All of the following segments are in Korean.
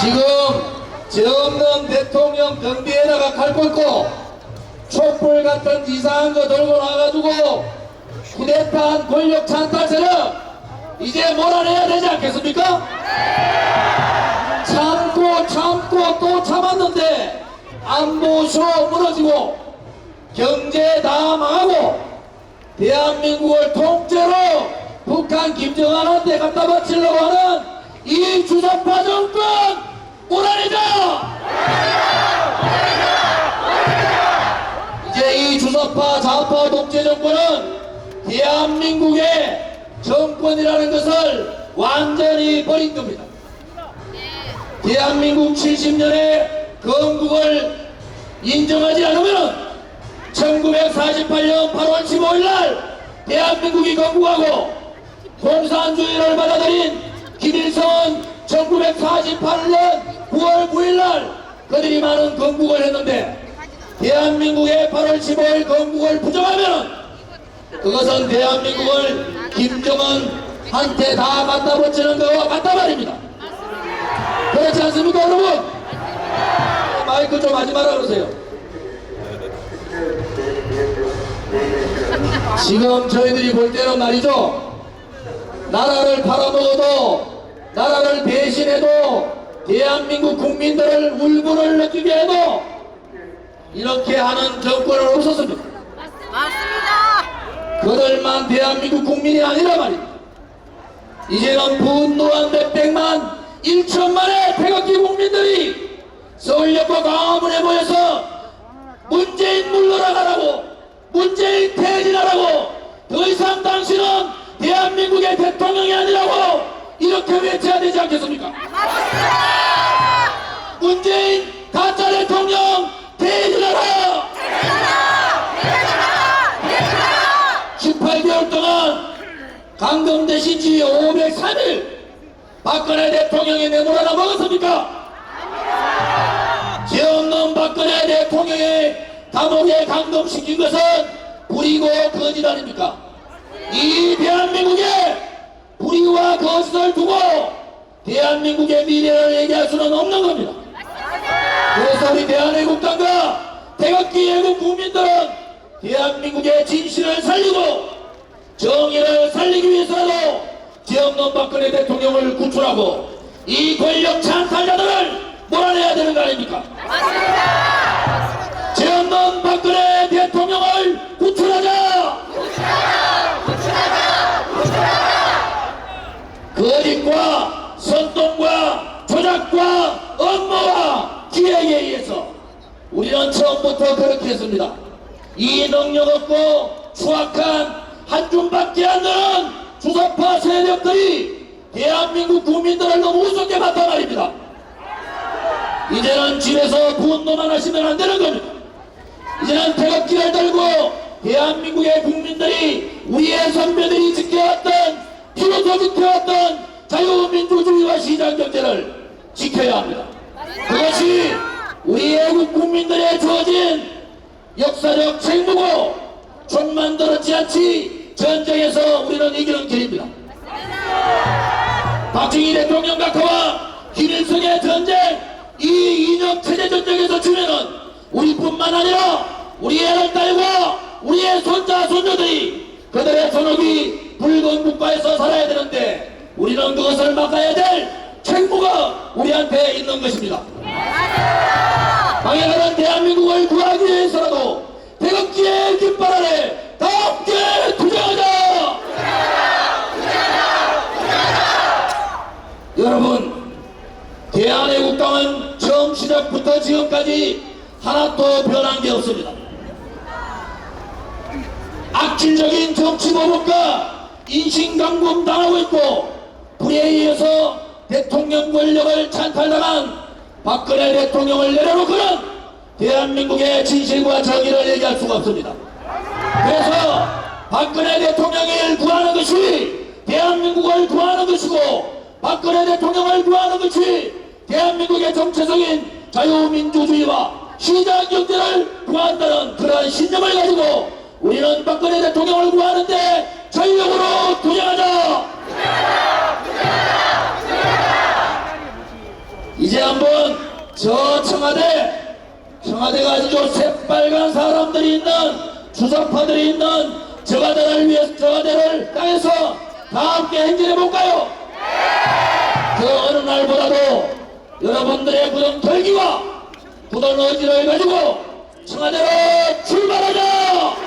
지금 죄 없는 대통령 경비에다가 칼 꽂고 촛불 같은 이상한 거 들고 나가지고 쿠데타한 권력 찬탈세력 이제 몰아내야 되지 않겠습니까? 참고 참고 또 참았는데 안보쇼 무너지고 경제 다 망하고 대한민국을 통째로 북한 김정한한테 갖다 바치려고 하는 이 주사파 정권 몰아내자! 이제 이 주사파 좌파 독재 정권은 대한민국의 정권이라는 것을 완전히 버린 겁니다. 대한민국 70년의 건국을 인정하지 않으면 1948년 8월 15일 날 대한민국이 건국하고 공산주의를 받아들인 김일성은 1948년 9월 9일 날 그들이 많은 건국을 했는데 대한민국의 8월 15일 건국을 부정하면 그것은 대한민국을 김정은한테 다 갖다 바치는 것과 같단 말입니다. 그렇지 않습니까 여러분? 마이크 좀 하지 마라 그러세요. 지금 저희들이 볼 때는 말이죠. 나라를 팔아먹어도 나라를 배신해도 대한민국 국민들을 울분을 느끼게 해도 이렇게 하는 정권은 없었습니다. 맞습니다. 그들만 대한민국 국민이 아니라 말입니다. 이제는 분노한 몇백만, 일천만의 태극기 국민들이 서울역과 광화문에 모여서 문재인 물러나가라고, 문재인 퇴진하라고, 더 이상 당신은 대한민국의 대통령이 아니라고 이렇게 외쳐야 되지 않겠습니까? 문재인 가짜 대통령 퇴진하라! 18개월 동안 강경대신 지 503일 박근혜 대통령이 내몰아나 먹었습니까? 죄 없는 박근혜 대통령의 감옥에 감금시킨 것은 불이고 거짓 아닙니까? 이 대한민국에 불의와 거짓을 두고 대한민국의 미래를 얘기할 수는 없는 겁니다. 그래서 우리 대한애국당과 태극기 애국 국민들은 대한민국의 진실을 살리고 정의를 살리기 위해서라도 죄 없는 박근혜 대통령을 구출하고 이 권력 찬탈자들을 몰아내야 되는 거 아닙니까? 죄 조작과 업무와 기획에 의해서 우리는 처음부터 그렇게 했습니다. 이 능력 없고 추악한 한줌밖에 안 되는 주사파 세력들이 대한민국 국민들을 너무 우습게 봤단 말입니다. 이제는 집에서 분노만 하시면 안 되는 겁니다. 이제는 태극기를 들고 대한민국의 국민들이 우리의 선배들이 지켜왔던 피로서 지켜왔던 자유민주주의와 시장경제를 지켜야 합니다. 그것이 우리 애국 국민들의 주어진 역사적 책무고 좀만 들었지 않지 전쟁에서 우리는 이기는 길입니다. 박정희 대통령 각하와 김일성의 전쟁 이 이념 체제 전쟁에서 지면은 우리뿐만 아니라 우리 애를 딸고 우리의 손자 손녀들이 그들의 손업이 붉은 국가에서 살아야 되는데 우리는 그것을 막아야 될 책무가 우리한테 있는 것입니다. 방해하는 대한민국을 구하기 위해서라도 태극기의 깃발 아래 다 함께 투쟁하자! 여러분, 대한애국당은 처음 시작부터 지금까지 하나도 변한 게 없습니다. 악질적인 정치 보복과 인신강금 당하고 있고 불에 의해서 대통령 권력을 찬탈당한 박근혜 대통령을 내려놓고는 대한민국의 진실과 정의를 얘기할 수가 없습니다. 그래서 박근혜 대통령을 구하는 것이 대한민국을 구하는 것이고 박근혜 대통령을 구하는 것이 대한민국의 정체적인 자유민주주의와 시장경제를 구한다는 그러한 신념을 가지고 우리는 박근혜 대통령을 구하는데 전력으로 도전하자! 저 청와대 청와대가 아주 새빨간 사람들이 있는 주사파들이 있는 저가대를 위해 저가대를 땅에서 다 함께 행진해 볼까요? 그 어느 날보다도 여러분들의 굳은 결기와 굳은 의지를 가지고 청와대로 출발하자!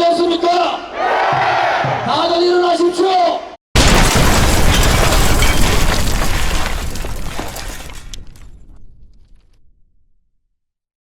동지들 준비됐습니까? 다들 일어나십시오!